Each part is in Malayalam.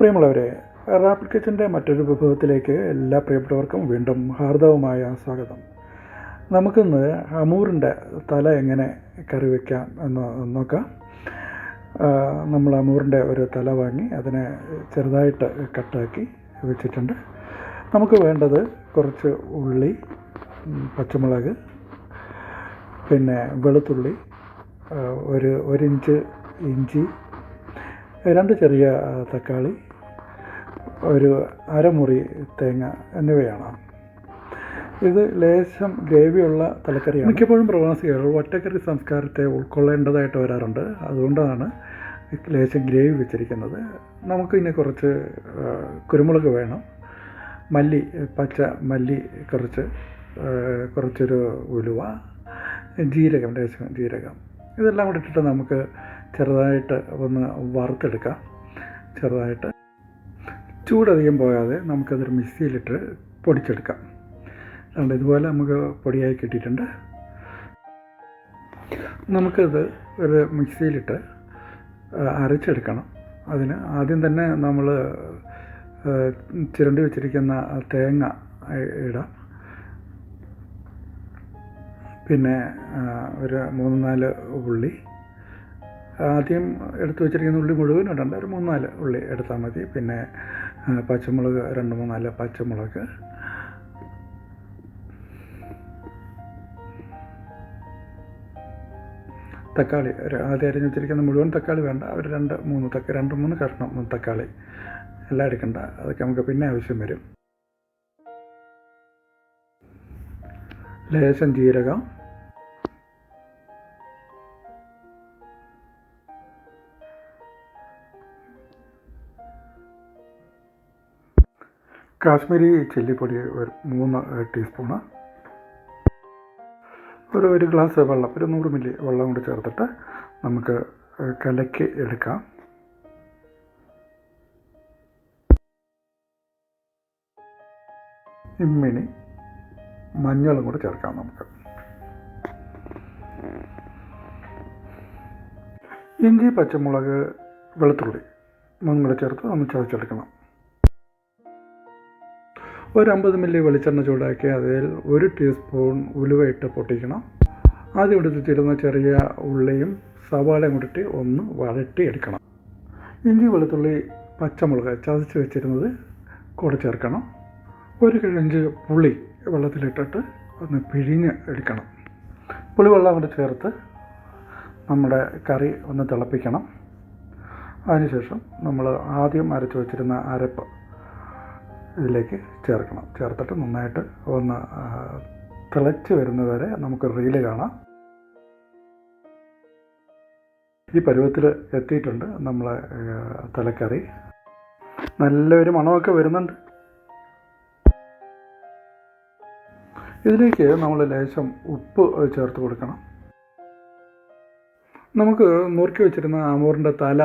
പ്രിയമുള്ളവരെ റാപ്പിഡ് കിച്ചന്റെ മറ്റൊരു വിഭവത്തിലേക്ക് എല്ലാ പ്രിയപ്പെട്ടവർക്കും വീണ്ടും ഹാർദവമായ സ്വാഗതം. നമുക്കിന്ന് അമൂറിന്റെ തല എങ്ങനെ കറി വയ്ക്കാം എന്ന് നോക്കാം. നമ്മൾ അമൂറിന്റെ ഒരു തല വാങ്ങി അതിനെ ചെറുതായിട്ട് കട്ടാക്കി വെച്ചിട്ടുണ്ട്. നമുക്ക് വേണ്ടത് കുറച്ച് ഉള്ളി പച്ചമുളക് പിന്നെ വെളുത്തുള്ളി ഒരു ഒരിഞ്ച് ഇഞ്ചി രണ്ട് ചെറിയ തക്കാളി ഒരു അരമുറി തേങ്ങ എന്നിവയാണ്. ഇത് ലേശം ഗ്രേവിയുള്ള തലക്കറിയാണ്. മിക്കപ്പോഴും പ്രവാസികൾ ഒറ്റക്കറി സംസ്കാരത്തെ ഉൾക്കൊള്ളേണ്ടതായിട്ട് വരാറുണ്ട്. അതുകൊണ്ടാണ് ലേശം ഗ്രേവി വെച്ചിരിക്കുന്നത്. നമുക്ക് ഇനി കുറച്ച് കുരുമുളക് വേണം. മല്ലി പച്ച മല്ലി കുറച്ച് കുറച്ചൊരു ഉലുവ ജീരകം ലേശം ജീരകം. ഇതെല്ലാം കൂടി ഇട്ടിട്ട് നമുക്ക് ചെറുതായിട്ട് ഒന്ന് വറുത്തെടുക്കാം. ചെറുതായിട്ട്. ചൂടധികം പോകാതെ നമുക്കതൊരു മിക്സിയിലിട്ട് പൊടിച്ചെടുക്കാം. അതുകൊണ്ട് ഇതുപോലെ നമുക്ക് പൊടിയായി കിട്ടിയിട്ടുണ്ട്. നമുക്കത് ഒരു മിക്സിയിലിട്ട് അരച്ചെടുക്കണം. അതിന് ആദ്യം തന്നെ നമ്മൾ ചിരണ്ടി വെച്ചിരിക്കുന്ന തേങ്ങ ഇടാം. പിന്നെ ഒരു മൂന്ന് നാല് ഉള്ളി ആദ്യം എടുത്തു വെച്ചിരിക്കുന്ന ഉള്ളി മുഴുവൻ ഇടണ്ട ഒരു മൂന്നാൽ ഉള്ളി എടുത്താൽ മതി. പിന്നെ പച്ചമുളക് രണ്ട് മൂന്നാൽ പച്ചമുളക്. തക്കാളി ആദ്യം അരിഞ്ഞ് വെച്ചിരിക്കുന്ന മുഴുവൻ തക്കാളി വേണ്ട ഒരു രണ്ട് മൂന്ന് തക്ക രണ്ട് മൂന്ന് കഷ്ണം തക്കാളി എല്ലാം എടുക്കണ്ട. അതൊക്കെ നമുക്ക് പിന്നെ ആവശ്യം വരും. ലേശം ജീരകം കാശ്മീരി ചില്ലിപ്പൊടി ഒരു മൂന്ന് ടീസ്പൂണ്. ഒരു ഒരു ഗ്ലാസ് വെള്ളം ഒരു നൂറ് മില്ലി വെള്ളം കൂടി ചേർത്തിട്ട് നമുക്ക് കലക്കി എടുക്കാം. ഇമ്മിനി മഞ്ഞളും കൂടി ചേർക്കാം നമുക്ക്. ഇഞ്ചി പച്ചമുളക് വെളുത്തുള്ളി മൂന്നും കൂടി ചേർത്ത് ഒന്ന് ചതച്ചെടുക്കണം. ഒരു അമ്പത് മില്ലി വെളിച്ചെണ്ണ ചൂടാക്കി അതിൽ ഒരു ടീസ്പൂൺ ഉലുവയിട്ട് പൊട്ടിക്കണം. ആദ്യം എടുത്തിരുന്ന ചെറിയ ഉള്ളിയും സവാളയും കൂട്ടിട്ട് ഒന്ന് വഴറ്റി എടുക്കണം ഇഞ്ചി വെളുത്തുള്ളി പച്ചമുളക് ചതച്ച് വെച്ചിരുന്നത് കൂടെ ചേർക്കണം. ഒരു കിഴഞ്ച് പുളി വെള്ളത്തിലിട്ടിട്ട് ഒന്ന് പിഴിഞ്ഞ് എടുക്കണം. പുളിവെള്ളം കൂടെ ചേർത്ത് നമ്മുടെ കറി ഒന്ന് തിളപ്പിക്കണം. അതിനുശേഷം നമ്മൾ ആദ്യം അരച്ച് വെച്ചിരുന്ന അരപ്പ് ഇതിലേക്ക് ചേർക്കണം. ചേർത്തിട്ട് നന്നായിട്ട് ഒന്ന് തിളച്ച് വരുന്നതുവരെ നമുക്ക് റീൽ കാണാം. ഈ പരുവത്തിൽ എത്തിയിട്ടുണ്ട് നമ്മളെ തലക്കറി. നല്ലൊരു മണമൊക്കെ വരുന്നുണ്ട്. ഇതിലേക്ക് നമ്മൾ ലേശം ഉപ്പ് ചേർത്ത് കൊടുക്കണം. നമുക്ക് നുറുക്കി വെച്ചിരുന്ന അമൂറിന്റെ തല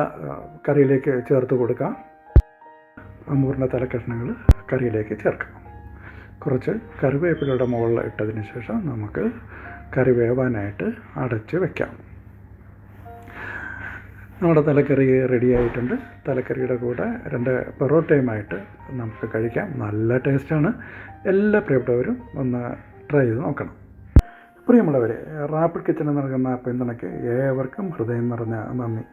കറിയിലേക്ക് ചേർത്ത് കൊടുക്കാം. അമൂറിന്റെ തലക്കഷ്ണങ്ങൾ കറിയിലേക്ക് ചേർക്കാം. കുറച്ച് കറിവേപ്പിലയുടെ മുകളിൽ ഇട്ടതിന് ശേഷം നമുക്ക് കറി വേവാനായിട്ട് അടച്ച് വെക്കാം. നമ്മുടെ തലക്കറി റെഡിയായിട്ടുണ്ട് തലക്കറിയുടെ കൂടെ രണ്ട് പൊറോട്ടയുമായിട്ട് നമുക്ക് കഴിക്കാം. നല്ല ടേസ്റ്റാണ് എല്ലാ പ്രിയപ്പെട്ടവരും ഒന്ന് ട്രൈ ചെയ്ത് നോക്കണം. പ്രിയമുള്ളവരെ റാപ്പിഡ് കിച്ചണിൽ നൽകുന്ന പിന്തുണയ്ക്ക് ഏവർക്കും ഹൃദയം നിറഞ്ഞ നന്ദി.